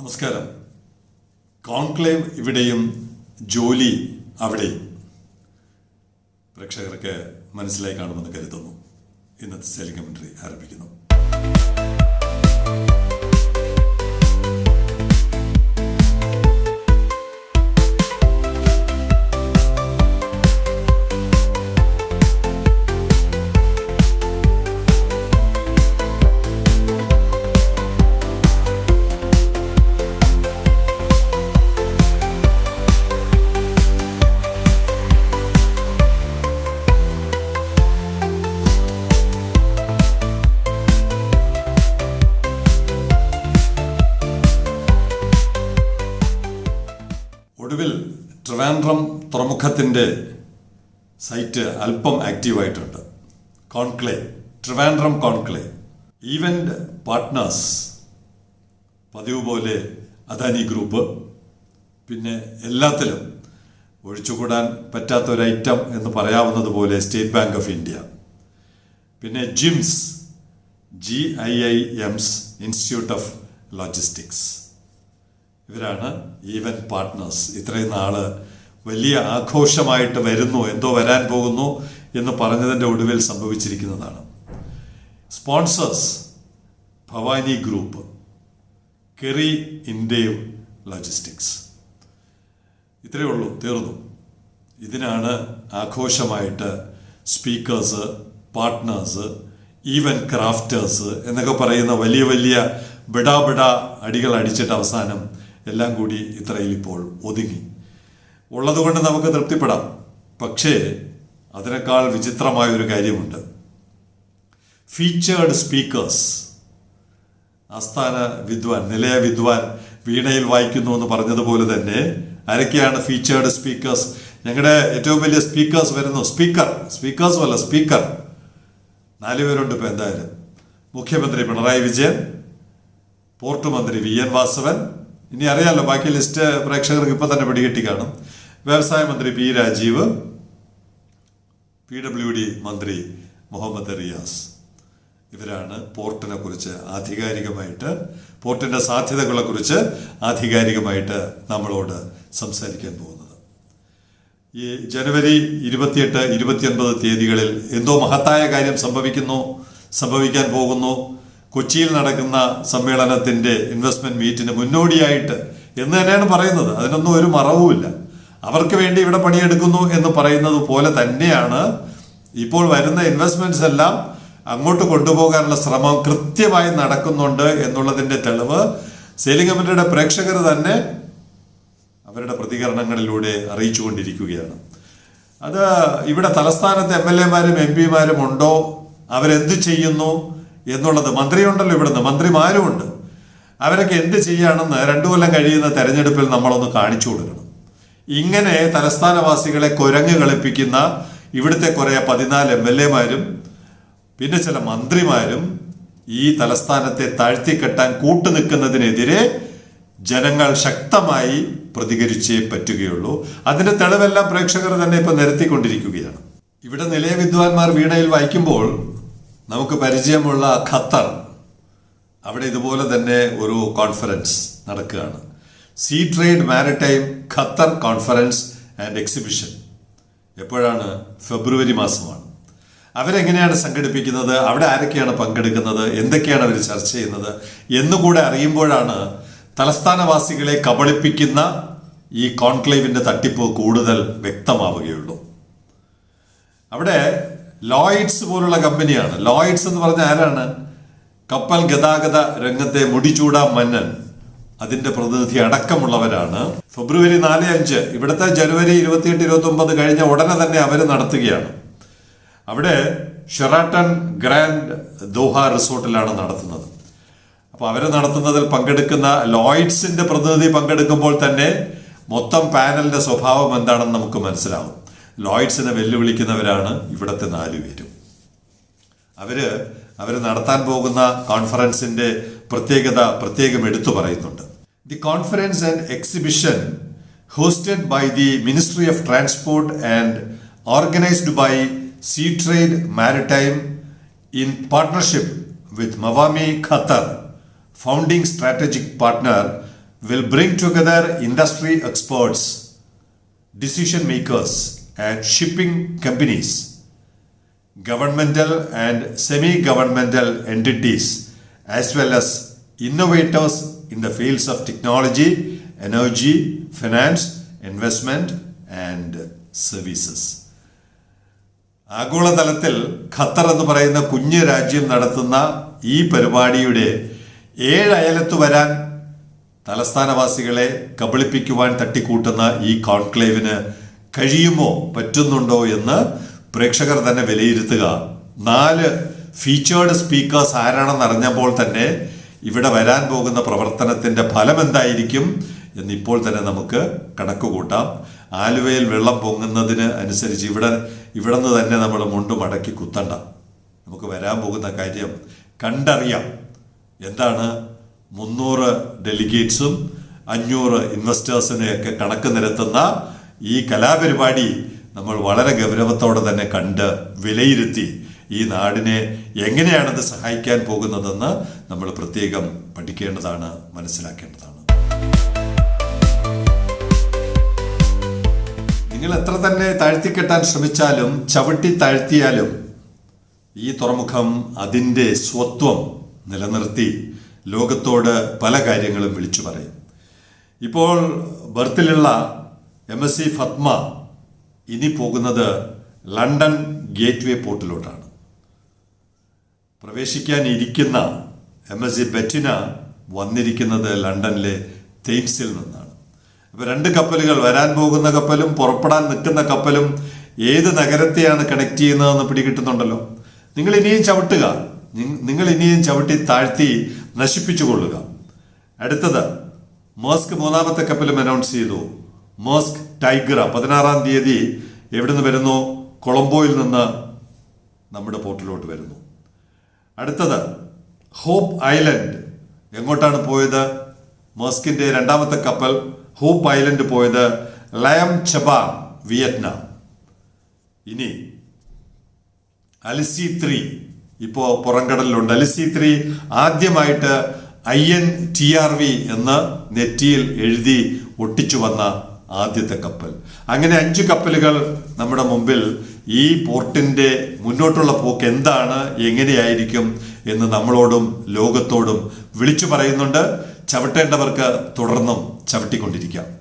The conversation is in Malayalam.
നമസ്കാരം. കോൺക്ലേവ് ഇവിടെയും ജോലി അവിടെയും. പ്രേക്ഷകർക്ക് മനസ്സിലായി കാണുമെന്ന് കരുതുന്നു. ഇന്നത്തെ കമൻട്രി ആരംഭിക്കുന്നു. ഒടുവിൽ ട്രിവാൻഡ്രം തുറമുഖത്തിന്റെ സൈറ്റ് അല്പം ആക്റ്റീവായിട്ടുണ്ട്. Conclave Trivandrum conclave event partners പതിവ് പോലെ അദാനി ഗ്രൂപ്പ് പിന്നെ എല്ലാത്തിലും ഒഴിച്ചുകൂടാൻ പറ്റാത്ത ഒരു ഐറ്റം എന്ന് പറയാവുന്നത് പോലെ സ്റ്റേറ്റ് ബാങ്ക് ഓഫ് ഇന്ത്യ പിന്നെ GIMS G I I M S institute of logistics ഇവരാണ് ഈവൻ പാർട്ട്നേഴ്സ് ഇത്രയും നാൾ വലിയ ആഘോഷമായിട്ട് വരുന്നു എന്തോ വരാൻ പോകുന്നു എന്ന് പറഞ്ഞതിന്റെ ഒടുവിൽ സംഭവിച്ചിരിക്കുന്നതാണ്. Sponsors Bhavani group Kerry Indev logistics ഇത്രയേ ഉള്ളൂ തീർന്നു. ഇതിനാണ് ആഘോഷമായിട്ട് സ്പീക്കേഴ്സ് പാർട്ട്നേഴ്സ് ഈവൻ ക്രാഫ്റ്റേഴ്സ് എന്നൊക്കെ പറയുന്ന വലിയ വലിയ ബിടാ അടികൾ അടിച്ചിട്ട് അവസാനം എല്ലാം കൂടി ഇത്രയിൽ ഇപ്പോൾ ഒതുങ്ങി. ഉള്ളതുകൊണ്ട് നമുക്ക് തൃപ്തിപ്പെടാം. പക്ഷേ അതിനേക്കാൾ വിചിത്രമായ ഒരു കാര്യമുണ്ട്. ഫീച്ചേർഡ് സ്പീക്കേഴ്സ് ആസ്ഥാന വിദ്വാൻ നിലയ വിദ്വാൻ വീണയിൽ വായിക്കുന്നു എന്ന് പറഞ്ഞതുപോലെ തന്നെ ആരൊക്കെയാണ് ഫീച്ചേർഡ് സ്പീക്കേഴ്സ് ഞങ്ങളുടെ ഏറ്റവും വലിയ സ്പീക്കേഴ്സ് വരുന്നു. സ്പീക്കർ സ്പീക്കേഴ്സും അല്ല സ്പീക്കർ നാല് പേരുണ്ട് ഇപ്പം എന്തായാലും. മുഖ്യമന്ത്രി പിണറായി വിജയൻ പോർട്ട് മന്ത്രി വി എൻ വാസവൻ ഇനി അറിയാമല്ലോ ബാക്കി ലിസ്റ്റ് പ്രേക്ഷകർക്ക് ഇപ്പം തന്നെ പിടികിട്ടി കാണും. വ്യവസായ മന്ത്രി P Rajeev P W D മന്ത്രി മുഹമ്മദ് റിയാസ്. ഇവരാണ് പോർട്ടിനെ കുറിച്ച് ആധികാരികമായിട്ട് പോർട്ടിന്റെ സാധ്യതകളെ കുറിച്ച് ആധികാരികമായിട്ട് നമ്മളോട് സംസാരിക്കാൻ പോകുന്നത്. ഈ ജനുവരി ഇരുപത്തിയെട്ട് ഇരുപത്തിയൊൻപത് തീയതികളിൽ എന്തോ മഹത്തായ കാര്യം സംഭവിക്കുന്നു സംഭവിക്കാൻ പോകുന്നു. കൊച്ചിയിൽ നടക്കുന്ന സമ്മേളനത്തിന്റെ ഇൻവെസ്റ്റ്മെന്റ് മീറ്റിന് മുന്നോടിയായിട്ട് എന്ന് തന്നെയാണ് പറയുന്നത്. അതിനൊന്നും ഒരു മറവുമില്ല അവർക്ക് വേണ്ടി ഇവിടെ പണിയെടുക്കുന്നു എന്ന് പറയുന്നത് പോലെ തന്നെയാണ് ഇപ്പോൾ വരുന്ന ഇൻവെസ്റ്റ്മെന്റ്സ് എല്ലാം അങ്ങോട്ട് കൊണ്ടുപോകാനുള്ള ശ്രമം കൃത്യമായി നടക്കുന്നുണ്ട് എന്നുള്ളതിന്റെ തെളിവ് സെയിലിംഗ് കമ്മിറ്റിയുടെ പ്രേക്ഷകർ തന്നെ അവരുടെ പ്രതികരണങ്ങളിലൂടെ അറിയിച്ചുകൊണ്ടിരിക്കുകയാണ്. അത് ഇവിടെ തലസ്ഥാനത്ത് എം എൽ എമാരും എം പിമാരും ഉണ്ടോ? അവരെന്ത് ചെയ്യുന്നു? എന്നുള്ളത് മന്ത്രിയുണ്ടല്ലോ ഇവിടുന്ന് മന്ത്രിമാരുമുണ്ട് അവരൊക്കെ എന്ത് ചെയ്യണമെന്ന് രണ്ടു കൊല്ലം കഴിയുന്ന തെരഞ്ഞെടുപ്പിൽ നമ്മളൊന്ന് കാണിച്ചു കൊടുക്കണം. ഇങ്ങനെ തലസ്ഥാനവാസികളെ കുരങ്ങ് കളിപ്പിക്കുന്ന ഇവിടുത്തെ കുറെ പതിനാല് എം എൽ എമാരും പിന്നെ ചില മന്ത്രിമാരും ഈ തലസ്ഥാനത്തെ താഴ്ത്തിക്കെട്ടാൻ കൂട്ടു നിൽക്കുന്നതിനെതിരെ ജനങ്ങൾ ശക്തമായി പ്രതികരിച്ചേ പറ്റുകയുള്ളൂ. അതിന്റെ തെളിവെല്ലാം പ്രേക്ഷകർ തന്നെ ഇപ്പൊ നിരത്തിക്കൊണ്ടിരിക്കുകയാണ്. ഇവിടെ നിലയ വിദ്വാൻമാർ വീണയിൽ വായിക്കുമ്പോൾ നമുക്ക് പരിചയമുള്ള ഖത്തർ. അവിടെ ഇതുപോലെ തന്നെ ഒരു കോൺഫറൻസ് നടക്കുകയാണ്. Sea Trade Maritime Qatar conference and exhibition എപ്പോഴാണ്? ഫെബ്രുവരി മാസമാണ്. അവരെങ്ങനെയാണ് സംഘടിപ്പിക്കുന്നത്? അവിടെ ആരൊക്കെയാണ് പങ്കെടുക്കുന്നത്? എന്തൊക്കെയാണ് അവർ ചർച്ച ചെയ്യുന്നത്? എന്നുകൂടെ അറിയുമ്പോഴാണ് തലസ്ഥാനവാസികളെ കബളിപ്പിക്കുന്ന ഈ കോൺക്ലേവിന്റെ തട്ടിപ്പ് കൂടുതൽ വ്യക്തമാവുകയുള്ളൂ. അവിടെ ലോയിഡ്സ് പോലുള്ള കമ്പനിയാണ്. ലോയിഡ്സ് എന്ന് പറഞ്ഞ ആരാണ്? കപ്പൽ ഗതാഗത രംഗത്തെ മുടിചൂടാ മന്നൻ. അതിന്റെ പ്രതിനിധി അടക്കമുള്ളവരാണ്. ഫെബ്രുവരി നാല് അഞ്ച് ഇവിടുത്തെ ജനുവരി ഇരുപത്തിയെട്ട് ഇരുപത്തി ഒമ്പത് കഴിഞ്ഞ ഉടനെ തന്നെ അവർ നടത്തുകയാണ്. അവിടെ ഷെറാട്ടൺ ഗ്രാൻഡ് ദോഹ റിസോർട്ടിലാണ് നടത്തുന്നത്. അപ്പോൾ അവർ നടത്തുന്നതിൽ പങ്കെടുക്കുന്ന ലോയിഡ്സിന്റെ പ്രതിനിധി പങ്കെടുക്കുമ്പോൾ തന്നെ മൊത്തം പാനലിന്റെ സ്വഭാവം എന്താണെന്ന് നമുക്ക് മനസ്സിലാവും. ലോയിഡ്സിനെ വെല്ലുവിളിക്കുന്നവരാണ് ഇവിടുത്തെ നാലുപേരും അവർ അവർ നടത്താൻ പോകുന്ന കോൺഫറൻസിന്റെ പ്രത്യേകത പ്രത്യേകം എടുത്തു പറയുന്നുണ്ട്. The conference and exhibition hosted by the ministry of transport and organised by Sea Trade Maritime in partnership with Mwani Qatar. Founding strategic partner will bring together industry experts, decision makers, and shipping companies, governmental and semi governmental entities, as well as innovators in the fields of technology, energy, finance, investment, and services. ആഗോളതലത്തിൽ ഖത്തർ എന്ന് പറയുന്ന കുഞ്ഞു രാജ്യം നടത്തുന്ന ഈ പരിപാടിയുടെ ഏഴ് അയലത്ത് വരാൻ തലസ്ഥാനവാസികളെ കബളിപ്പിക്കുവാൻ തട്ടിക്കൂട്ടുന്ന ഈ കോൺക്ലേവിന് കഴിയുമോ? പറ്റുന്നുണ്ടോ എന്ന് പ്രേക്ഷകർ തന്നെ വിലയിരുത്തുക. നാല് ഫീച്ചേർഡ് സ്പീക്കേഴ്സ് ആരാണെന്ന് അറിഞ്ഞപ്പോൾ തന്നെ ഇവിടെ വരാൻ പോകുന്ന പ്രവർത്തനത്തിന്റെ ഫലം എന്തായിരിക്കും എന്നിപ്പോൾ തന്നെ നമുക്ക് കണക്ക് കൂട്ടാം ആലുവയിൽ വെള്ളം പൊങ്ങുന്നതിന് അനുസരിച്ച് ഇവിടെ ഇവിടെ നിന്ന് തന്നെ നമ്മൾ മുണ്ട് മടക്കി കുത്തണ്ട. നമുക്ക് വരാൻ പോകുന്ന കാര്യം കണ്ടറിയാം. എന്താണ്? മുന്നൂറ് ഡെലിഗേറ്റ്സും അഞ്ഞൂറ് ഇൻവെസ്റ്റേഴ്സിനെയൊക്കെ കണക്ക് നിരത്തുന്ന ഈ കലാപരിപാടി നമ്മൾ വളരെ ഗൗരവത്തോടെ തന്നെ കണ്ട് വിലയിരുത്തി ഈ നാടിനെ എങ്ങനെയാണത് സഹായിക്കാൻ പോകുന്നതെന്ന് നമ്മൾ പ്രത്യേകം പഠിക്കേണ്ടതാണ് മനസ്സിലാക്കേണ്ടതാണ്. നിങ്ങൾ എത്ര തന്നെ താഴ്ത്തിക്കെട്ടാൻ ശ്രമിച്ചാലും ചവിട്ടി താഴ്ത്തിയാലും ഈ തുറമുഖം അതിന്റെ സ്വത്വം നിലനിർത്തി ലോകത്തോട് പല കാര്യങ്ങളും വിളിച്ചു പറയും. ഇപ്പോൾ ബർത്തിലുള്ള എം എസ് സി ഫത്മ ഇനി പോകുന്നത് ലണ്ടൻ ഗേറ്റ് വേ പോർട്ടിലോട്ടാണ്. പ്രവേശിക്കാൻ ഇരിക്കുന്ന എം എസ് സി ബെറ്റിന വന്നിരിക്കുന്നത് ലണ്ടനിലെ തെയിംസിൽ നിന്നാണ്. അപ്പോൾ രണ്ട് കപ്പലുകൾ വരാൻ പോകുന്ന കപ്പലും പുറപ്പെടാൻ നിൽക്കുന്ന കപ്പലും ഏത് നഗരത്തെയാണ് കണക്ട് ചെയ്യുന്നതെന്ന് പിടികിട്ടുന്നുണ്ടല്ലോ. നിങ്ങൾ ഇനിയും ചവിട്ടുക. നിങ്ങൾ ഇനിയും ചവിട്ടി താഴ്ത്തി നശിപ്പിച്ചു കൊള്ളുക അടുത്തത് മോസ്ക് മൂന്നാമത്തെ കപ്പലും അനൗൺസ് ചെയ്തു. മോസ്ക് ടൈഗ്ര പതിനാറാം തീയതി എവിടെ നിന്ന് വരുന്നു? കൊളംബോയിൽ നിന്ന് നമ്മുടെ പോർട്ടിലോട്ട് വരുന്നു. അടുത്തത് ഹോപ്പ് ഐലൻഡ്. എങ്ങോട്ടാണ് പോയത്? മോസ്കിന്റെ രണ്ടാമത്തെ കപ്പൽ ഹോപ്പ് ഐലൻഡ് പോയത് ലയം ചബാ വിയറ്റ്നാം. ഇനി അലിസി ത്രീ. ഇപ്പോ പുറംകടലിലുണ്ട്. അലിസി ത്രീ ആദ്യമായിട്ട് I N T R V എന്ന് നെറ്റിയിൽ എഴുതി ഒട്ടിച്ചു വന്ന ആദ്യത്തെ കപ്പൽ. അങ്ങനെ അഞ്ച് കപ്പലുകൾ നമ്മുടെ മുമ്പിൽ ഈ പോർട്ടിന്റെ മുന്നോട്ടുള്ള പോക്ക് എന്താണ് എങ്ങനെയായിരിക്കും എന്ന് നമ്മളോടും ലോകത്തോടും വിളിച്ചു പറയുന്നുണ്ട്. ചവിട്ടേണ്ടവർക്ക് തുടർന്നും ചവിട്ടിക്കൊണ്ടിരിക്കാം.